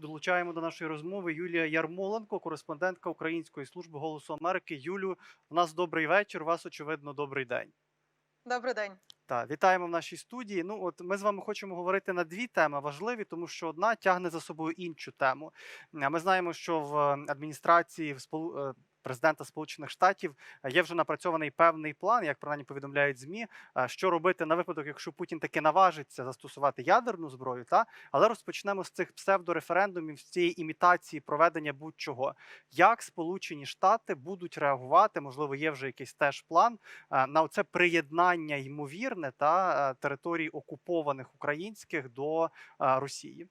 Долучаємо до нашої розмови Юлія Ярмоленко, кореспондентка Української служби голосу Америки. Юлю, у нас добрий вечір. У вас очевидно добрий день. Добрий день. Так, вітаємо в нашій студії. Ну, от ми з вами хочемо говорити на дві теми важливі, тому що одна тягне за собою іншу тему. Ми знаємо, що в е, адміністрації в е, президента Сполучених Штатів е, є вже напрацьований певний план, як принаймні повідомляють змі, е, що робити на випадок, якщо Путін таки наважиться застосувати ядерну зброю. Та але розпочнемо з цих псевдореферендумів, з цієї імітації проведення будь-чого. Як Сполучені Штати будуть реагувати? Можливо, є вже якийсь теж план е, на це приєднання ймовірне та територій окупованих українських до Росії.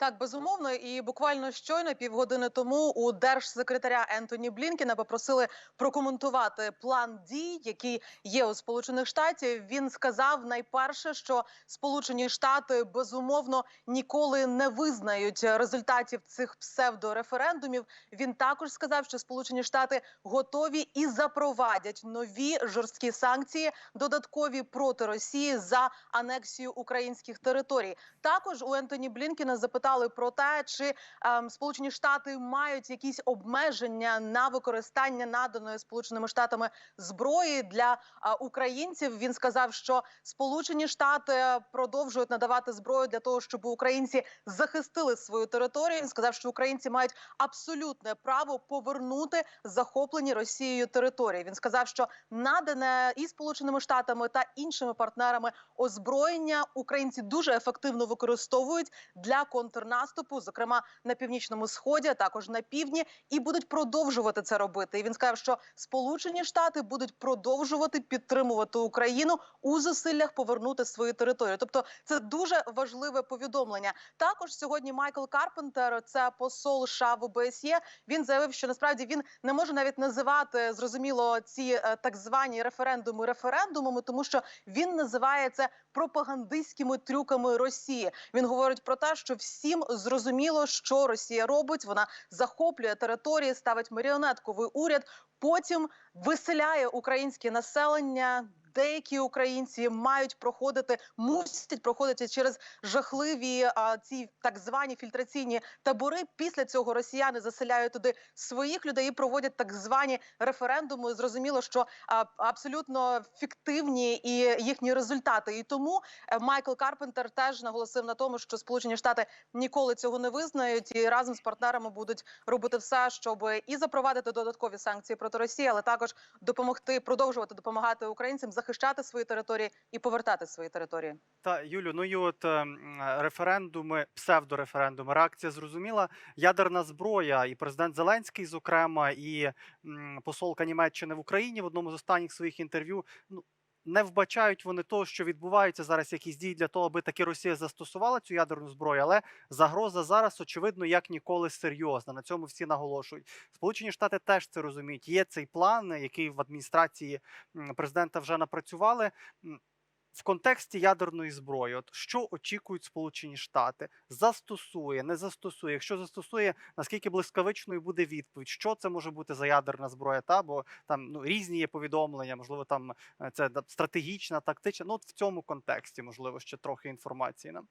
Так, безумовно, і буквально щойно півгодини тому у держсекретаря Ентоні Блінкіна попросили прокоментувати план дій, який є у Сполучених Штатів. Він сказав найперше, що Сполучені Штати безумовно ніколи не визнають результатів цих псевдореферендумів. Він також сказав, що Сполучені Штати готові і запровадять нові жорсткі санкції, додаткові проти Росії за анексію українських територій. Також у Ентоні Блінкіна запитали про те, чи ем, Сполучені Штати мають якісь обмеження на використання наданої Сполученими Штатами зброї для е, українців. Він сказав, що Сполучені Штати продовжують надавати зброю для того, щоб українці захистили свою територію. Він сказав, що українці мають абсолютне право повернути захоплені Росією території. Він сказав, що надане і Сполученими Штатами та іншими партнерами озброєння українці дуже ефективно використовують для контрнаступу, зокрема на північному сході, а також на півдні, і будуть продовжувати це робити. І він сказав, що Сполучені Штати будуть продовжувати підтримувати Україну у зусиллях повернути свою територію. Тобто, це дуже важливе повідомлення. Також сьогодні Майкл Карпентер, це посол США в ОБСЄ, він заявив, що насправді він не може навіть називати зрозуміло ці е, так звані референдуми референдумами, тому що він називає це пропагандистськими трюками Росії. Він говорить про те, що всім зрозуміло, що Росія робить. Вона захоплює території, ставить маріонетковий уряд. Потім виселяє українське населення. Деякі українці мають проходити, мусять проходити через жахливі а, ці так звані фільтраційні табори. Після цього росіяни заселяють туди своїх людей і проводять так звані референдуми. Зрозуміло, що а, абсолютно фіктивні і їхні результати. І тому е, Майкл Карпентер теж наголосив на тому, що Сполучені Штати ніколи цього не визнають, і разом з партнерами будуть робити все, щоб і запровадити додаткові санкції проти Росії, але також допомогти продовжувати допомагати українцям захищати свої території і повертати свої території. Та Юлю, ну і от ем, референдуми, псевдореферендуми, реакція зрозуміла. Ядерна зброя, і президент Зеленський, зокрема, і посолка Німеччини в Україні в одному з останніх своїх інтерв'ю. Ну не вбачають вони того, що відбуваються зараз якісь дії для того, аби таки Росія застосувала цю ядерну зброю, але загроза зараз очевидно як ніколи серйозна. На цьому всі наголошують. Сполучені Штати теж це розуміють. Є цей план, який в адміністрації президента вже напрацювали. В контексті ядерної зброї, от що очікують Сполучені Штати, застосує, не застосує. Якщо застосує, наскільки блискавичною буде відповідь? Що це може бути за ядерна зброя? Та бо там ну різні є повідомлення, можливо, там е, це стратегічна, тактична. Ну от в цьому контексті, можливо, ще трохи інформації нам.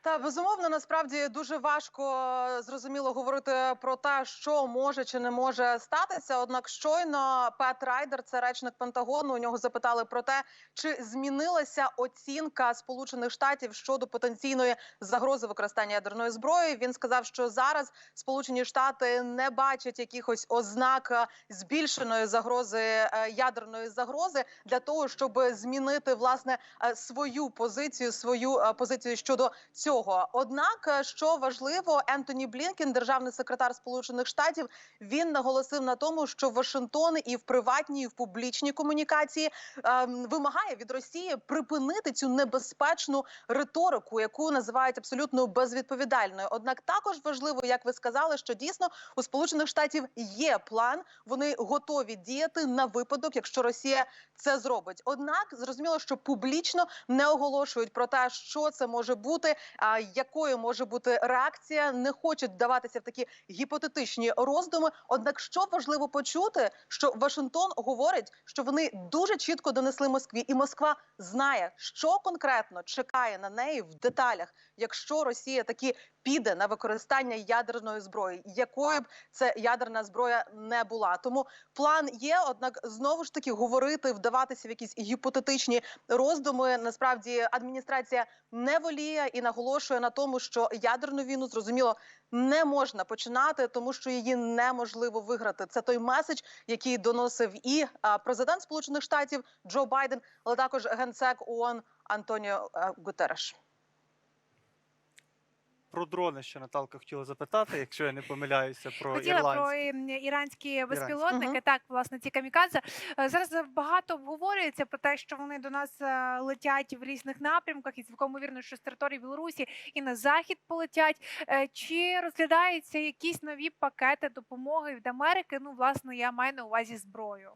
Та безумовно насправді дуже важко е, зрозуміло говорити про те, що може чи не може статися. Однак, щойно Пет Райдер, це речник Пентагону. У нього запитали про те, чи змінилася оцінка Сполучених Штатів щодо потенційної загрози використання ядерної зброї. Він сказав, що зараз Сполучені Штати не бачать якихось ознак е, збільшеної загрози е, ядерної загрози для того, щоб змінити власне свою позицію, свою позицію щодо цього. Однак, е, що важливо, Ентоні Блінкен, державний секретар Сполучених Штатів, він наголосив на тому, що Вашингтон і в приватній, і в публічній комунікації ем, вимагає від Росії припинити цю небезпечну риторику, яку називають абсолютно безвідповідальною. Однак також важливо, як ви сказали, що дійсно у Сполучених Штатів є план, вони готові діяти на випадок, якщо Росія це зробить. Однак зрозуміло, що публічно не оголошують про те, що це може бути. Якою може бути реакція, не хочуть вдаватися в такі гіпотетичні роздуми. Однак, що важливо почути, що Вашингтон говорить, що вони дуже чітко донесли Москві, і Москва знає, що конкретно чекає на неї в деталях, якщо Росія таки піде на використання ядерної зброї, якою б це ядерна зброя не була. Тому план є. Однак знову ж таки говорити, вдаватися в якісь гіпотетичні роздуми. Насправді адміністрація не воліє і наголошує на тому, що ядерну війну зрозуміло не можна починати, тому що її неможливо виграти. Це той меседж, який доносив і президент Сполучених Штатів Джо Байден, але також генсек ООН Антоніо е, Гутереш. Про дрони ще Наталка хотіла запитати, якщо я не помиляюся, про Хотіла ірландські. про іранські безпілотники. Мгм. Так, власне, ці камікадзе. Е, Зараз багато обговорюється про те, що вони до нас е, летять в різних напрямках, і цілком вірно, що з території Білорусі і на захід полетять. Е, Чи розглядаються якісь нові пакети допомоги від Америки? Ну, власне, я маю на увазі зброю.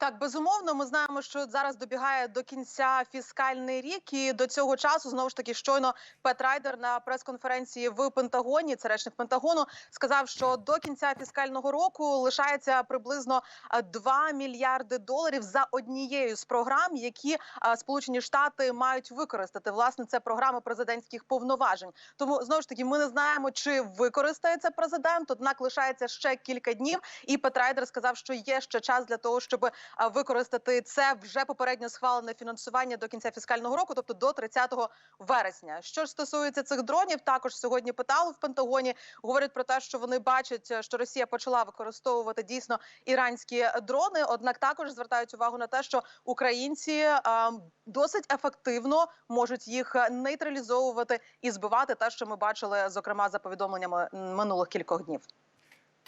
Так, безумовно, ми знаємо, що зараз добігає до кінця фіскальний рік, і до цього часу знову ж таки щойно Пет Райдер на прес-конференції в Пентагоні, це речник Пентагону, сказав, що до кінця фіскального року лишається приблизно а, 2 мільярди доларів за однією з програм, які Сполучені Штати мають використати. Власне, це програма президентських повноважень. Тому знову ж таки ми не знаємо, чи використається президент. Однак лишається ще кілька днів. І Пет Райдер сказав, що є ще час для того, щоб використати це вже попередньо схвалене фінансування до кінця фіскального року, тобто до 30 вересня. Що ж стосується цих дронів, також сьогодні питали в Пентагоні. Говорять про те, що вони бачать, що Росія почала використовувати дійсно іранські дрони. Однак також звертають увагу на те, що українці досить ефективно можуть їх нейтралізовувати і збивати те, що ми бачили, зокрема за повідомленнями минулих кількох днів.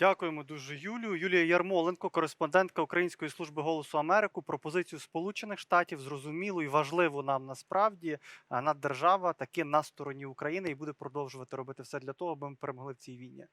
Дякуємо дуже Юлію. Юлія Ярмоленко, кореспондентка Української служби голосу Америку. Пропозицію Сполучених Штатів зрозумілу і важливу нам насправді а, наддержава таки на стороні України і буде продовжувати робити все для того, аби ми перемогли в цій війні.